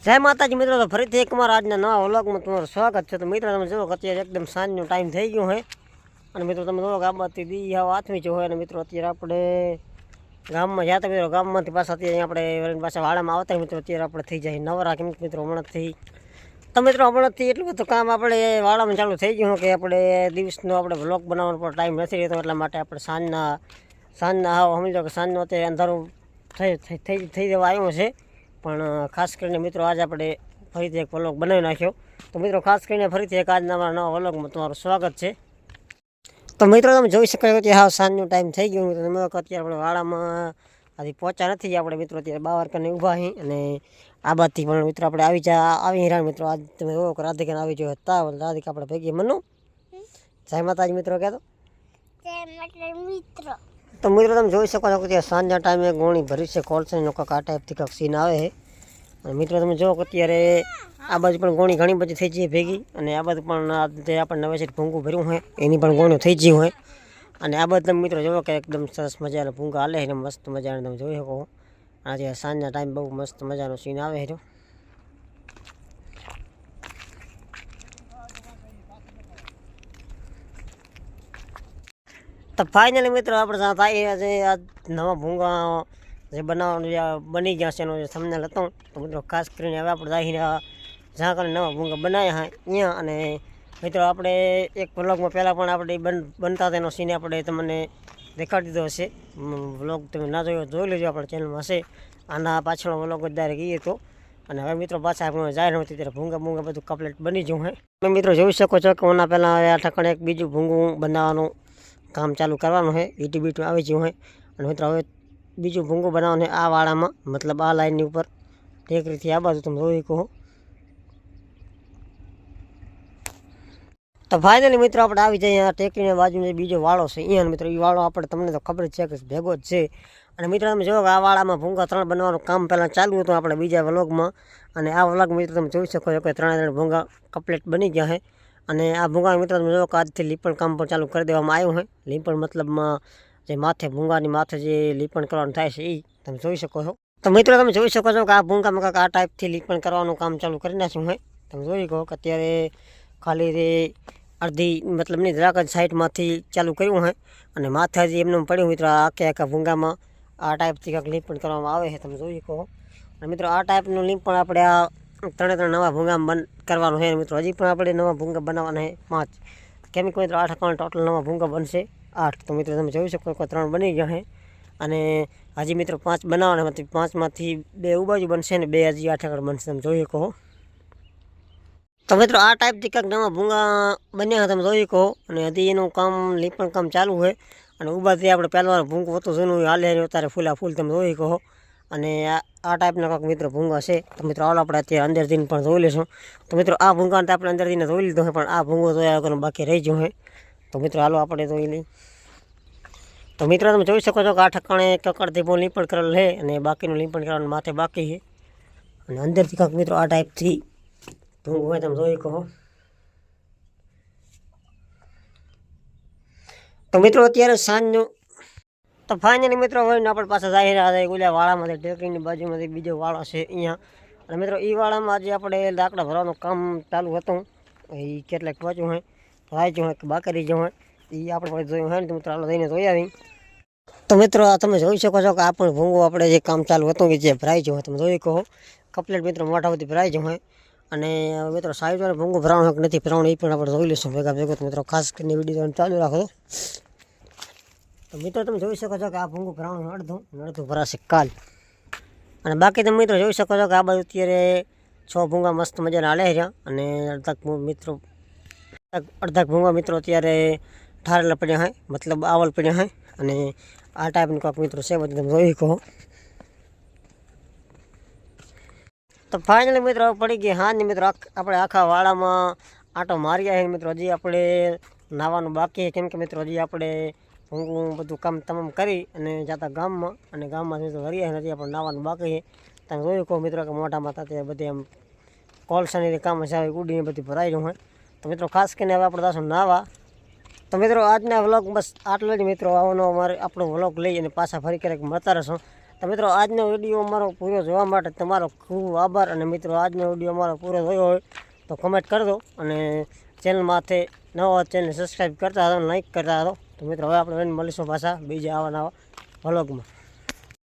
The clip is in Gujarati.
જય માતાજી, મિત્રો, તો ફરીથી એક મારા આજના નવા વ્લોગમાં તમારું સ્વાગત છે. તો મિત્રો, તમે જુઓ અત્યારે એકદમ સાંજનો ટાઈમ થઈ ગયો હોય અને મિત્રો, તમે જુઓ ગામમાંથી બી આવો આથમી જો હોય અને મિત્રો, અત્યારે આપણે ગામમાં જતા મિત્રો, ગામમાંથી પાછા અત્યારે આપણે પાછા વાડામાં આવતા મિત્રો, અત્યારે આપણે થઈ જાય નવરા કેમ મિત્રો હમણાંથી તો મિત્રો હમણાંથી એટલું બધું કામ આપણે વાડામાં ચાલુ થઈ ગયું કે આપણે દિવસનો આપણે વ્લોગ બનાવવાનો પણ ટાઈમ નથી રહેતો. એટલા માટે આપણે સાંજના સાંજના આવો સમજો કે સાંજનો અત્યારે અંધારું થઈ થઈ જવા આવ્યો છે. પણ ખાસ કરીને મિત્રો, આજે આપણે ફરીથી એક વ્લોગ બનાવી નાખ્યો. તો મિત્રો, ખાસ કરીને ફરીથી એક આજના અમારા નવા વ્લોગમાં તમારું સ્વાગત છે. તો મિત્રો, તમે જોઈ શકો છો કે હા, સાંજનો ટાઈમ થઈ ગયો. તો તમે અત્યારે આપણે વાડામાં આથી પહોંચ્યા નથી. આપણે મિત્રો, અત્યારે બાવાર કરીને ઊભા અહીં અને આ બાજુથી પણ મિત્રો, આપણે આવી જા, આવી હેરાન મિત્રો. આજ તમે એવો રાધિકાને આવી જોયો હતા. રાધિકા આપણે ભેગી. મનો? જય માતાજી મિત્રો, કહેતો? માટે મિત્રો. તો મિત્રો તમે જોઈ શકો છો કે સાંજના ટાઈમે ગોણી ભરી છે કોલસનનો કાંક આ ટાઈપથી કાંક સીન આવે છે. અને મિત્રો તમે જુઓ કે અત્યારે આ બાજુ પણ ગોણી ઘણી બધી થઈ જઈએ ભેગી. અને આ બાજુ પણ જે આપણે નવેસર ભૂંગું ભર્યું હોય, એની પણ ગોણું થઈ ગયું હોય. અને આ તમે મિત્રો જુઓ કે એકદમ સરસ મજાના ભૂંગા હાલે છે મસ્ત મજાને તમે જોઈ શકો આજે સાંજના ટાઈમ બહુ મસ્ત મજાનો સીન આવે છે તો ફાઇનલી મિત્રો આપણે ત્યાં થાય છે આ નવા ભૂંગા જે બનાવવાનું બની ગયા છે એનો જે થંબનેલ હતો, તો મિત્રો ખાસ કરીને હવે આપણે જઈને આ જ્યાં કરીને નવા ભૂંગા બનાવ્યા હા અહીંયા અને મિત્રો આપણે એક વ્લોગમાં પહેલાં પણ આપણે બન, બનતા તેનો સીન આપણે તમને દેખાડી દીધો હશે. વ્લોગ તમે ના જોયો જોઈ લેજો, આપણા ચેનલમાં હશે. આના પાછળનો વ્લોગ જ કહીએ તો અને હવે મિત્રો પાછા આપણે જાહેર નહોતી ત્યારે ભૂંગા ભૂંગા બધું કમ્પ્લીટ બની જવું હે. તમે મિત્રો જોઈ શકો છો કે ઓના પહેલાં હવે આ ઠકાણે એક બીજું ભૂંગું બનાવવાનું કામ ચાલુ કરવાનું છે વીટી બીટું આવી ગયું હોય અને મિત્રો હવે બીજું ભૂંગું બનાવવાનું છે આ વાળામાં મતલબ આ લાઇનની ઉપર. ટેકરીથી આ બાજુ તમે જોઈ કહો. તો ફાઇનલી મિત્રો આપણે આવી જઈએ આ ટેકરીની બાજુમાં જે બીજો વાળો છે અહીંયા મિત્રો એ વાળો આપણે તમને તો ખબર જ છે કે ભેગો જ છે. અને મિત્રો તમે જોવો કે આ વાળામાં ભૂંગા ત્રણ બનવાનું કામ પહેલાં ચાલુ હતું આપણે બીજા વ્લોગમાં. અને આ વ્લોગ મિત્રો તમે જોઈ શકો છો કે ત્રણે ત્રણ ભૂંગા કમ્પ્લીટ બની ગયા છે અને આ ભૂંગા મિત્રો તમે જો આજથી લીપણ કામ પણ ચાલુ કરી દેવામાં આવ્યું હોય. લીપણ મતલબમાં જે માથે ભૂંગાની માથે જે લીપણ કરવાનું થાય છે એ તમે જોઈ શકો છો. તો મિત્રો, તમે જોઈ શકો છો કે આ ભૂંગામાં કાંઈક આ ટાઈપથી લીપણ કરવાનું કામ ચાલુ કરી નાખ્યું હોય. તમે જોઈ કહો કે અત્યારે ખાલી રે અડધી મતલબની જરાક જ સાઈડમાંથી ચાલુ કર્યું હોય. અને માથે હજી એમને પડ્યું મિત્રો આખે આખા ભૂંગામાં આ ટાઈપથી કાંઈક લીપણ કરવામાં આવે છે, તમે જોઈ કહો અને મિત્રો, આ ટાઈપનું લીંપણ આપણે આ ત્રણે ત્રણ નવા ભૂંગા બન, કરવાનું છે મિત્રો. હજી પણ આપણે નવા ભૂંગા બનાવવાના છે પાંચ. કેમ કે મિત્રો આઠ અકાઉન્ટ ટોટલ નવા ભૂંગા બનશે? આઠ. તો મિત્રો તમે જોઈ શકો કે ત્રણ બની ગયા છે. અને હજી મિત્રો પાંચ બનાવવાના પાંચમાંથી બે ઉબાજુ બનશે ને બે હજી આઠ અકાઉન્ટ બનશે. તમે જોઈ શકો તો મિત્રો આ ટાઈપથી કંઈક નવા ભૂંગા બન્યા તમે જોઈ કહો અને હજી એનું કામ લીપણ કામ ચાલુ હોય અને ઉભાથી આપણે પહેલાં ભૂંગું હતું જૂનું હાલે અત્યારે ફૂલા ફૂલ તમે જોઈ કહો અને આ ટાઈપના કંઈક મિત્રો ભૂંગા છે. તો મિત્રો હાલો આપણે અત્યારે અંદર જઈને પણ જોઈ લઈશું. તો મિત્રો આ ભૂંગાને તો આપણે અંદર જઈને જોઈ લીધો છે, પણ આ ભૂંગો જોયા વગર બાકી રહી ગયો છે. તો મિત્રો હાલો આપણે જોઈ લઈએ. તો મિત્રો તમે જોઈ શકો છો કે આ ઠકાણે કકડથી બહુ લીંપણ કરેલ છે અને બાકીનું લીંપણ કરવાનું માથે બાકી છે. અને અંદરથી કંઈક મિત્રો આ ટાઈપથી ભૂંગ હોય તમે જોઈ કહો તો મિત્રો અત્યારે સાંજનું તો ફાઇનલી મિત્રો હોય ને આપણે પાસે જાહેર હતા ઓલા વાળામાંથી ટેકરીની બાજુમાંથી બીજો વાળો છે અહીંયા. અને મિત્રો એ વાળામાં આજે આપણે લાકડા ભરવાનું કામ ચાલુ હતું. એ કેટલાક પહોંચ્યું હોય રાચ્યું હોય કે બાકરી જવું હોય એ આપણે પણ જોયું હોય ને તો મિત્રો આપણે જઈને જોઈ આવી તો મિત્રો તમે જોઈ શકો છો કે આ પણ ભૂંગો આપણે જે કામ ચાલુ હતું કે જે ભરાઈ હોય, તમે જોઈ કહો કમ્પ્લીટ મિત્રો મોટા ભરાઈ જવું હોય. અને મિત્રો સાઈડ ભૂંગો ભૂંગું હોય કે નથી ભરાવાનું એ પણ આપણે જોઈ લઈશું. ભેગા ભેગો મિત્રો, ખાસ કરીને વીડિયો ચાલુ રાખો તો મિત્રો, તમે જોઈ શકો છો કે આ ભૂંગું ભરાવાનું અડધું નડધું ભરાશે કાલ. અને બાકી તમે મિત્રો જોઈ શકો છો કે આ બાજુ અત્યારે છ ભૂંગા મસ્ત મજાના હાલે રહ્યા અને અડધા મિત્રો, અડધા ભૂંગા મિત્રો અત્યારે ઠારેલા પડ્યા હોય, મતલબ આવલ પડ્યા હોય. અને આ ટાઈપનું કાંઈક મિત્રો છે બધું તમે જોઈ કહો તો ફાઇનલી મિત્રો પડી ગઈ હા ને મિત્રો આપણે આખા વાડામાં આટો માર્યા છે મિત્રો. હજી આપણે નાવાનું બાકી કેમ કે મિત્રો, હજી આપણે હું બધું કામ તમામ કરી અને જતા ગામમાં. અને ગામમાં જતો હરિયા નથી, પણ નાવાનું બાકી છે. તમે જોયું કહો મિત્રો કે મોઢામાં થતા બધે આમ કોલસાની કામ છે ઉડીને બધી ભરાઈ રહ્યું હોય. તો મિત્રો ખાસ કરીને હવે આપણે દાસો નાવા તો મિત્રો આજના વ્લોગ બસ આટલો જ મિત્રો. આવવાનો અમારે આપણો વ્લોગ લઈ અને પાછા ફરી ક્યારેક મળતા રહેશો. તો મિત્રો આજનો વીડિયો અમારો પૂરો જોવા માટે તમારો ખૂબ આભાર. અને મિત્રો આજનો વીડિયો અમારો પૂરો થયો હોય તો કમેન્ટ કરી દો અને ચેનલ માથે નવા ચેનલ સબસ્ક્રાઈબ કરતા હતો લાઈક કરતા હતો તો મિત્રો હવે આપણે મળીશું પાછા બીજા આવવાના નવા વ્લોગમાં